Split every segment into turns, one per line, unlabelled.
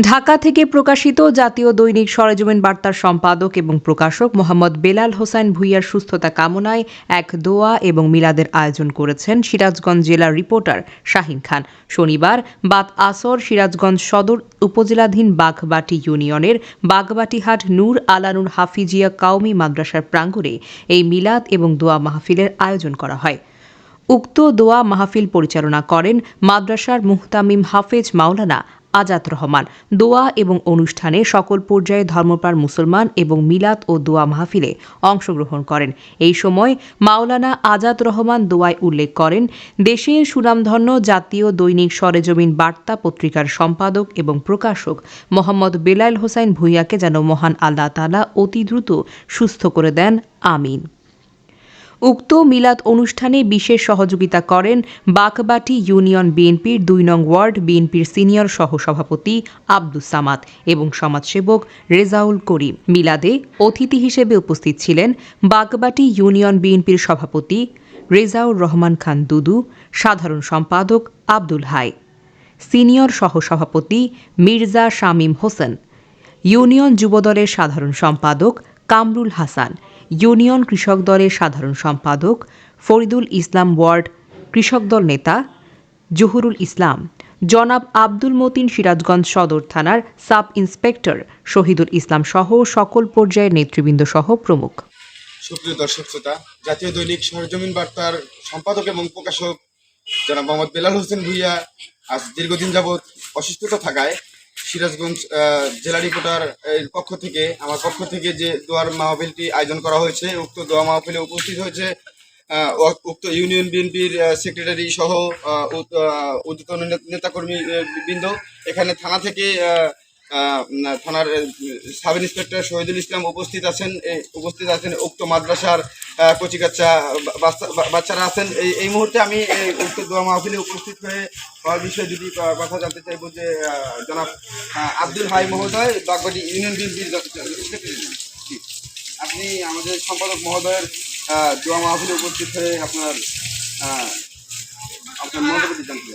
ঢাকা থেকে প্রকাশিত জাতীয় দৈনিক সরেজমিন বার্তার সম্পাদক এবং প্রকাশক মোহাম্মদ বেলাল হোসাইন ভুইয়ার সুস্থতা কামনায় এক দোয়া এবং মিলাদের আয়োজন করেছেন সিরাজগঞ্জ জেলার রিপোর্টার শাহিন খান। শনিবার বাদ আসর সিরাজগঞ্জ সদর উপজেলাধীন বাঘবাটি ইউনিয়নের বাঘবাটিহাট নূর আলানুর হাফিজিয়া কাউমি মাদ্রাসার প্রাঙ্গণে এই মিলাদ এবং দোয়া মাহফিলের আয়োজন করা হয়। উক্ত দোয়া মাহফিল পরিচালনা করেন মাদ্রাসার মুহতামিম হাফেজ মাওলানা আজাদ রহমান। দোয়া এবং অনুষ্ঠানে সকল পর্যায়ে ধর্মপ্রাণ মুসলমান এবং মিলাদ ও দোয়া মাহফিলে অংশগ্রহণ করেন। এই সময় মাওলানা আজাদ রহমান দোয়ায় উল্লেখ করেন দেশের সুনামধন্য জাতীয় দৈনিক সরেজমিন বার্তা পত্রিকার সম্পাদক এবং প্রকাশক মোহাম্মদ বেলাল হোসাইন ভুইয়াকে যেন মহান আল্লাহ তালা অতি দ্রুত সুস্থ করে দেন। আমিন। উক্ত মিলাদ অনুষ্ঠানে বিশেষ সহযোগিতা করেন বাকবাটি ইউনিয়ন বিএনপির দুই নং ওয়ার্ড বিএনপির সিনিয়র সহসভাপতি আব্দুস সামাদ এবং সমাজসেবক রেজাউল করিম। মিলাদে অতিথি হিসেবে উপস্থিত ছিলেন বাগবাটি ইউনিয়ন বিএনপির সভাপতি রেজাউর রহমান খান দুদু, সাধারণ সম্পাদক আব্দুল হাই, সিনিয়র সহসভাপতি মির্জা শামীম হোসেন, ইউনিয়ন যুবদলের সাধারণ সম্পাদক কামরুল হাসান ইউনিয়ন কৃষক দলের সাধারণ সম্পাদক, ফরিদুল ইসলাম ওয়ার্ড কৃষক দল নেতা জহুরুল ইসলাম, জনাব আব্দুল মতিন সিরাজগঞ্জ সদর থানার সাব ইন্সপেক্টর শহীদুল ইসলাম সহ সকল পর্যায়ের নেতৃবৃন্দ সহ প্রমুখ।
সুপ্রিয় দর্শক শ্রোতা, জাতীয় দৈনিক সরজমিন বার্তার সম্পাদক এবং প্রকাশক জনাব মোহাম্মদ বেলাল হোসেন ভুইয়া আজ দীর্ঘদিন যাবৎ অসুস্থতা থাকায় সিরাজগঞ্জ জেলা রিপোর্টার পক্ষ থেকে, আমার পক্ষ থেকে যে দোয়ার মাহফিলটি আয়োজন করা হয়েছে, উক্ত দোয়া মাহফিলে উপস্থিত হয়েছে উক্ত ইউনিয়ন বিএনপির সেক্রেটারি সহ নেতা- নেতাকর্মী বৃন্দ। এখানে থানা থেকে থানার সাব ইন্সপেক্টর শহীদুল ইসলাম উপস্থিত আছেন উপস্থিত আছেন উক্ত মাদ্রাসার কচিকাচ্চা বাচ্চা- বাচ্চারা আছেন এই এই মুহূর্তে আমি উক্ত দোয়া মাহফিলে উপস্থিত হয়ে হওয়ার বিষয়ে যদি কথা জানতে চাইব যে জনাব আব্দুল হাই মহোদয় বাগবাড়ি ইউনিয়ন বিএনপির। আপনি আমাদের সম্পাদক মহোদয়ের দোয়া মাহফিলে উপস্থিত হয়ে আপনার আপনার মন্তব্য জানতে।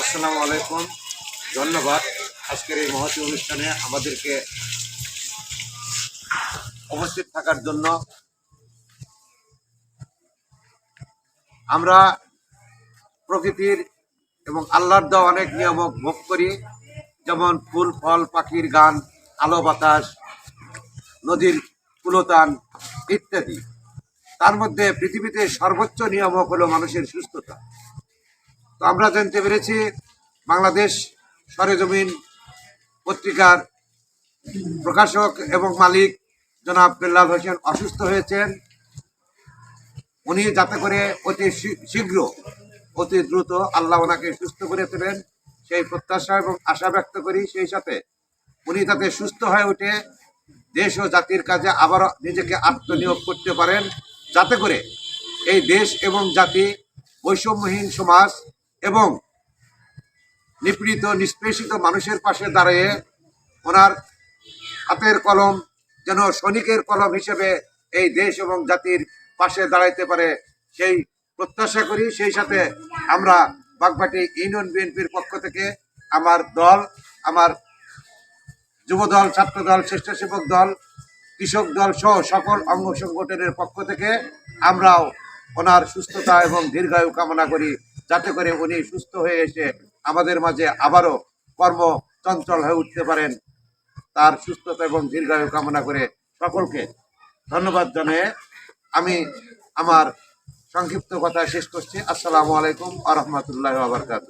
আসসালামু আলাইকুম ধন্যবাদ আজকের এই মহতী অনুষ্ঠানে আমাদেরকে উপস্থিত থাকার জন্য আমরা প্রকৃতির এবং আল্লাহর দেওয়া অনেক নিয়ামক ভোগ করি, যেমন ফুল, ফল, পাখির গান, আলো, বাতাস, নদীর কুলতান ইত্যাদি। তার মধ্যে পৃথিবীতে সর্বোচ্চ নিয়ামক হলো মানুষের সুস্থতা। তো আমরা জানতে পেরেছি, বাংলাদেশ সরেজমিন পত্রিকার প্রকাশক এবং মালিক জনাব বেল্লাল হোসেন অসুস্থ হয়েছেন। উনি যাতে করে অতি শীঘ্র, অতি দ্রুত আল্লাহ ওনাকে সুস্থ করে তোলেন, সেই প্রত্যাশা এবং আশা ব্যক্ত করি সেই সাথে উনি যাতে সুস্থ হয়ে উঠে, দেশ ও জাতির কাজে আবারও নিজেকে আত্মনিয়োগ করতে পারেন, যাতে করে এই দেশ এবং জাতি বৈষম্যহীন সমাজ এবং নিপীড়িত, নিষ্পেষিত মানুষের পাশে দাঁড়িয়ে ওনার হাতের কলম যেন সৈনিকের কলম হিসেবে এই দেশ এবং জাতির পাশে দাঁড়াইতে পারে, সেই প্রত্যাশা করি। সেই সাথে আমরা বাগবাটি ইউনিয়ন বিএনপির পক্ষ থেকে আমার দল, আমার যুবদল, ছাত্রদল, স্বেচ্ছাসেবক দল, কৃষক দল সহ সকল অঙ্গ সংগঠনের পক্ষ থেকে আমরাও ওনার সুস্থতা এবং দীর্ঘায়ু কামনা করি, যাতে করে উনি সুস্থ হয়ে এসে আমাদের মাঝে আবারও কর্ম চঞ্চল হয়ে উঠতে পারেন। তার সুস্থতা এবং দীর্ঘায়ু কামনা করে সকলকে ধন্যবাদ জানিয়ে আমি আমার সংক্ষিপ্ত কথা শেষ করছি। আসসালামু আলাইকুম আ রহমতুল্লাহ আবরকাত